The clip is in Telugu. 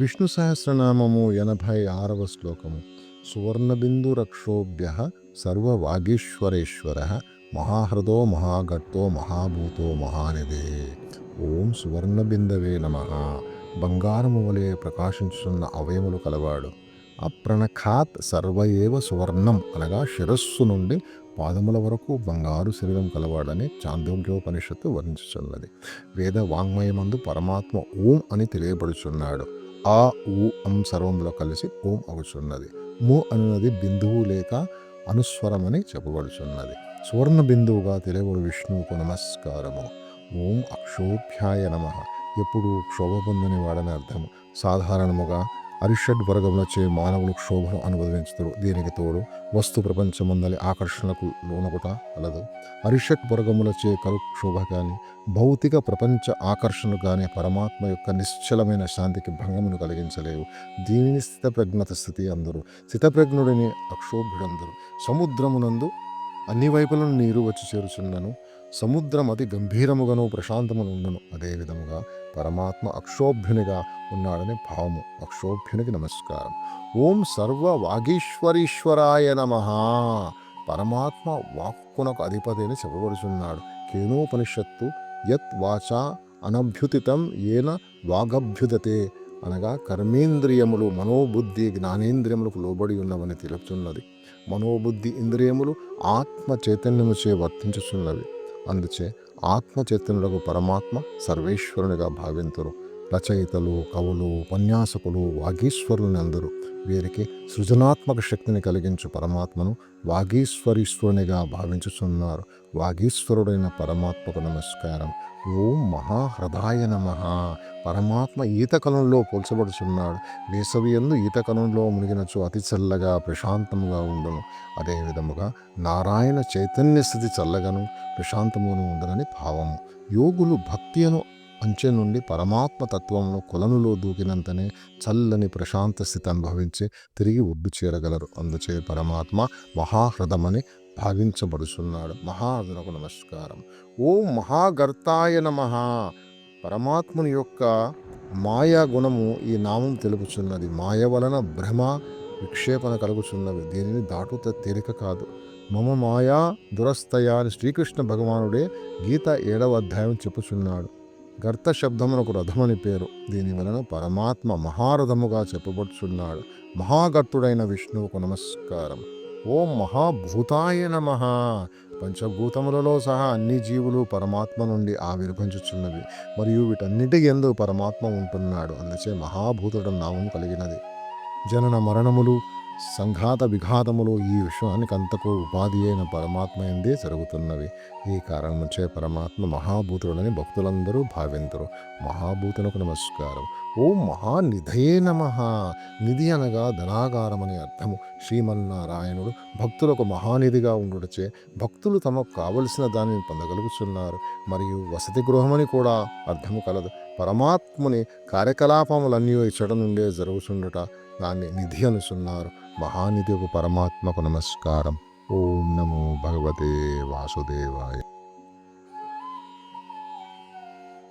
విష్ణు సహస్రనామము ఎనభై ఆరవ శ్లోకము. సువర్ణబిందు రక్షోభ్య సర్వవాగీశ్వరేశ్వర మహాహృదో మహాగట్టో మహాభూతో మహానిదే ఓం సువర్ణబిందవే నమ. బంగారము వలె ప్రకాశించున్న అవయములు కలవాడు. అప్రణఖాత్ సర్వయేవ సువర్ణం అనగా శిరస్సు నుండి పాదముల వరకు బంగారు శరీరం కలవాడని చాందోగ్యోపనిషత్తు వర్ణించుచున్నది. వేద వాంగ్మయమందు పరమాత్మ ఓం అని తెలియబడుచున్నాడు ఆ ఊ అం సర్వంలో కలిసి ఓం అవుచున్నది. ము అనున్నది బిందువు లేక అనుస్వరమని చెప్పబడుచున్నది. సువర్ణ బిందువుగా తెలియబడు విష్ణువుకు నమస్కారము. ఓం అక్షోభ్యాయ నమ. ఎప్పుడు క్షోభ పొందని వాడని అర్థము. సాధారణముగా అరిషడ్ వర్గములచే మానవులు క్షోభను అనుభవించుతారు దీనికి తోడు వస్తు ప్రపంచమందలి ఆకర్షణకు లోనగుట కలదు అరిషట్ వర్గములచే కలు క్షోభ కానీ భౌతిక ప్రపంచ ఆకర్షణలు కానీ పరమాత్మ యొక్క నిశ్చలమైన శాంతికి భంగమును కలిగించలేవు. దీనిని స్థితప్రజ్ఞత స్థితి అందరు. స్థితప్రజ్ఞుడిని అక్షోభ్యుడందరు. సముద్రమునందు అన్ని వైపులను నీరు వచ్చి చేరుచున్నను సముద్రం అతి గంభీరముగాను ప్రశాంతమును అదేవిధముగా అదే విధముగా పరమాత్మ అక్షోభ్యునిగా ఉన్నాడని భావము. అక్షోభ్యునికి నమస్కారం. ఓం సర్వ వాగీశ్వరీశ్వరాయ నమ. పరమాత్మ వాక్కునకు అధిపతి అని చెప్పబడుచున్నాడు. కేనోపనిషత్తు యత్ వాచా అనభ్యుతితం ఏన వాగభ్యుదతే అనగా కర్మేంద్రియములు మనోబుద్ధి జ్ఞానేంద్రియములకు లోబడి ఉన్నవని తెలుపుతున్నది మనోబుద్ధి ఇంద్రియములు ఆత్మ చైతన్యముచే వర్తించుచున్నవి. అందుచే ఆత్మ చైతన్యులకు పరమాత్మ సర్వేశ్వరునిగా భావింతురు. రచయితలు కవులు ఉపన్యాసకులు వాగీశ్వరుని అందరూ వీరికి సృజనాత్మక శక్తిని కలిగించు పరమాత్మను వాగీశ్వరీశ్వరునిగా భావించుచున్నారు. వాగీశ్వరుడైన పరమాత్మకు నమస్కారం. ఓం మహాహృదాయ నమ. పరమాత్మ ఈతకలంలో పోల్చబడుచున్నాడు. వేసవి ఎందు ఈతకలంలో మునిగినచు అతి చల్లగా ప్రశాంతముగా ఉండును. అదేవిధముగా నారాయణ చైతన్య స్థితి చల్లగను ప్రశాంతమును ఉండనని భావము. యోగులు భక్తియను అంచె నుండి పరమాత్మ తత్వంలో కొలనులో దూకినంతనే చల్లని ప్రశాంత స్థితి అనుభవించి తిరిగి ఒడ్డు చేరగలరు. అందుచే పరమాత్మ మహాహృదమని భావించబడుచున్నాడు. మహాహృదనకు నమస్కారం. ఓం మహాగర్తాయ నమ. పరమాత్ముని యొక్క మాయా గుణము ఈ నామం తెలుపుచున్నది. మాయ వలన భ్రమ విక్షేపణ కలుగుచున్నవి. దీనిని దాటుత తేలిక కాదు. మమ మాయా దురస్తయ అని శ్రీకృష్ణ భగవానుడే గీత ఏడవ అధ్యాయం చెప్పుచున్నాడు. గర్త శబ్దమునకు రథమని పేరు. దీని వలన పరమాత్మ మహారథముగా చెప్పబడుచున్నాడు. మహాగర్తుడైన విష్ణువుకు నమస్కారం. ఓం మహాభూతాయ నమ. పంచభూతములలో సహా అన్ని జీవులు పరమాత్మ నుండి ఆవిర్భించుచున్నవి మరియు వీటన్నిటి ఎందు పరమాత్మ ఉంటున్నాడు. అందుచే మహాభూతుడు నామం కలిగినది. జనన మరణములు సంఘాత విఘాతములు ఈ విశ్వానికి అంతకు ఉపాధి అయిన పరమాత్మ ఎందే జరుగుతున్నవి. ఈ కారణం నుంచే పరమాత్మ మహాభూతుడని భక్తులందరూ భావింతురు. మహాభూతులకు నమస్కారం. ఓం మహానిధయే నమ. నిధి అనగా ధనాగారమని అర్థము. శ్రీమన్నారాయణుడు భక్తులకు మహానిధిగా ఉండుటచే భక్తులు తమకు కావలసిన దానిని పొందగలుగుతున్నారు మరియు వసతి గృహమని కూడా అర్థము కలదు. పరమాత్ముని కార్యకలాపములన్నీ ఇచ్చట నుండే జరుగుతుండట దాన్ని నిధి అనుచున్నారు మహానిధికు పరమాత్మకు నమస్కారం. ఓం నమో భగవతే వాసుదేవాయ.